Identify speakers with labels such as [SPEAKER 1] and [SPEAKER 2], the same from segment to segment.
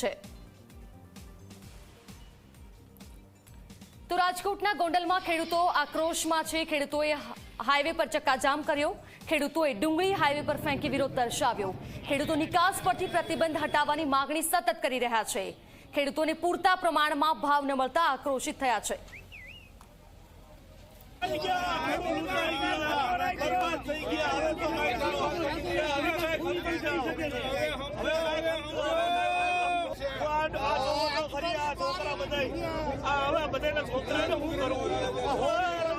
[SPEAKER 1] છે તો રાજકોટના ગોંડલમાં ખેડૂતો આક્રોશમાં છે ખેડૂતોએ હાઈવે પર ચક્કાજામ કર્યો ખેડૂતોએ ડુંગળી હાઈવે પર ફેંકી વિરોધ દર્શાવ્યો ખેડૂતો નિકાસ પરથી પ્રતિબંધ હટાવવાની માંગણી સતત કરી રહ્યા છે ખેડૂતોને પૂરતા પ્રમાણમાં ભાવ ન મળતા આક્રોશિત થયા છે
[SPEAKER 2] આ હવે બધાના છોકરાને હું કરું?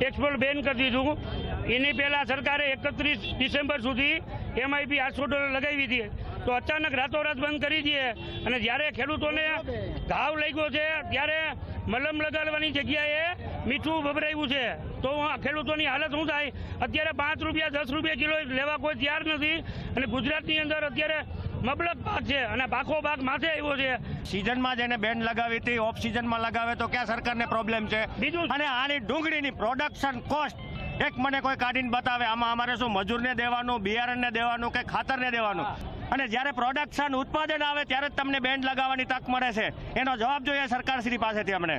[SPEAKER 3] એક્સપોર્ટ બેન કરી દીધું. એની પહેલા સરકારે એકત્રીસ ડિસેમ્બર સુધી એમઆઈપી આઠસો ડોલર લગાવી હતી તો અચાનક રાતોરાત બંધ કરી દઈએ અને જ્યારે ખેડૂતોને ઘાવ લાગ્યો છે ત્યારે મલમ લગાડવાની જગ્યાએ મીઠું વપરાયું છે. તો આ ખેડૂતોની હાલત શું થાય? અત્યારે પાંચ રૂપિયા દસ રૂપિયા કિલો લેવા કોઈ તૈયાર નથી. અને ગુજરાતની અંદર અત્યારે મબલક પાક છે અને પાકો પાક માથે આવ્યો છે.
[SPEAKER 4] સિઝનમાં જેને બેન લગાવી હતી ઓફ સિઝનમાં લગાવે તો ક્યાં સરકારને પ્રોબ્લેમ છે?
[SPEAKER 3] બીજું-
[SPEAKER 4] અને આની ડુંગળીની પ્રોડક્શન કોસ્ટ એક મને કોઈ કાઢીને બતાવે આમાં અમારે શું મજૂરને દેવાનું બિયારણને દેવાનું કે ખાતરને દેવાનું? અને જ્યારે પ્રોડક્શન ઉત્પાદન આવે ત્યારે જ તમને બેન્ડ લગાવવાની તક મળે છે. એનો જવાબ જોઈએ સરકારશ્રી પાસેથી અમને.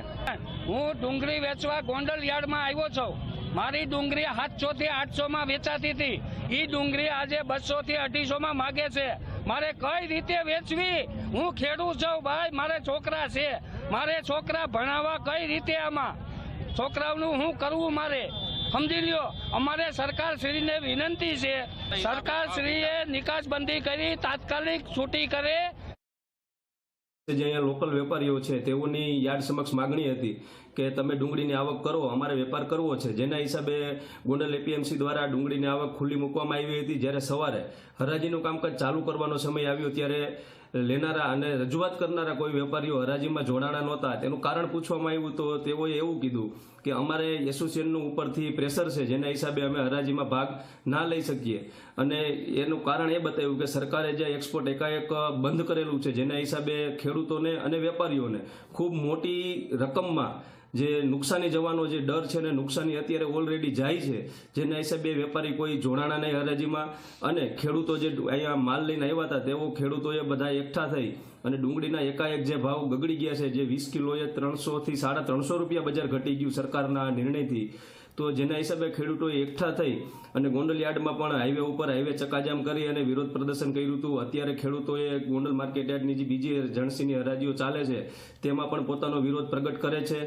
[SPEAKER 5] હું ડુંગળી વેચવા ગોંડલ યાર્ડમાં આવ્યો છું. મારી ડુંગળી સાતસો થી આઠસો માં વેચાતી હતી. એ ડુંગળી આજે બસો થી અઢીસો માં માગે છે. મારે કઈ રીતે વેચવી? હું ખેડૂત છું ભાઈ, મારે છોકરા છે. મારે છોકરા ભણાવવા કઈ રીતે આમાં? છોકરાઓનું હું કરવું મારે? સમજી લ્યો, અમારે સરકાર શ્રીને વિનંતી છે. સરકાર શ્રીએ નિકાસબંધી કરી, તાત્કાલિક છૂટી કરે.
[SPEAKER 6] જે અહીંયા લોકલ વેપારીઓ છે, તેઓની યાર્ડ સમક્ષ માગણી હતી કે તમે ડુંગળીની આવક કરો, અમારે વેપાર કરવો છે. જેના હિસાબે ગોંડલ એપીએમસી દ્વારા ડુંગળીની આવક ખુલ્લી મૂકવામાં આવી હતી. જ્યારે સવારે હરાજીનું કામકાજ ચાલુ કરવાનો સમય આવ્યો, ત્યારે લેનારા અને રજૂઆત કરનારા કોઈ વેપારીઓ હરાજીમાં જોડાણા નહોતા. તેનું કારણ પૂછવામાં આવ્યું તો તેઓએ એવું કીધું કે અમારે એસોસિએશનનું ઉપરથી પ્રેશર છે, જેના હિસાબે અમે હરાજીમાં ભાગ ના લઈ શકીએ. અને એનું કારણ એ બતાવ્યું કે સરકારે જે એક્સપોર્ટ એકાએક બંધ કરેલું છે, જેના હિસાબે ખેડૂતોને અને વેપારીઓને ખૂબ મોટી રકમમાં જે નુકસાની જવાનો જે ડર છે ને નુકસાની અત્યારે ઓલરેડી જાય છે, જેના હિસાબે વેપારી કોઈ જોડાણા નહીં હરાજીમાં. અને ખેડૂતો જે અહીંયા માલ લઈને આવ્યા હતા, તેઓ ખેડૂતોએ બધા એકઠા થઈ અને ડુંગળીના એકાએક જે ભાવ ગગડી ગયા છે, જે વીસ કિલોએ ત્રણસોથી સાડા ત્રણસો રૂપિયા બજાર ઘટી ગયું સરકારના નિર્ણયથી. તો જેના હિસાબે ખેડૂતોએ એકઠા થઈ અને ગોંડલ યાર્ડમાં પણ હાઈવે ઉપર હાઈવે ચકાજામ કરી અને વિરોધ પ્રદર્શન કર્યું હતું. અત્યારે ખેડૂતોએ ગોંડલ માર્કેટ યાર્ડની જે બીજી જણસીની હરાજીઓ ચાલે છે, તેમાં પણ પોતાનો વિરોધ પ્રગટ કરે છે.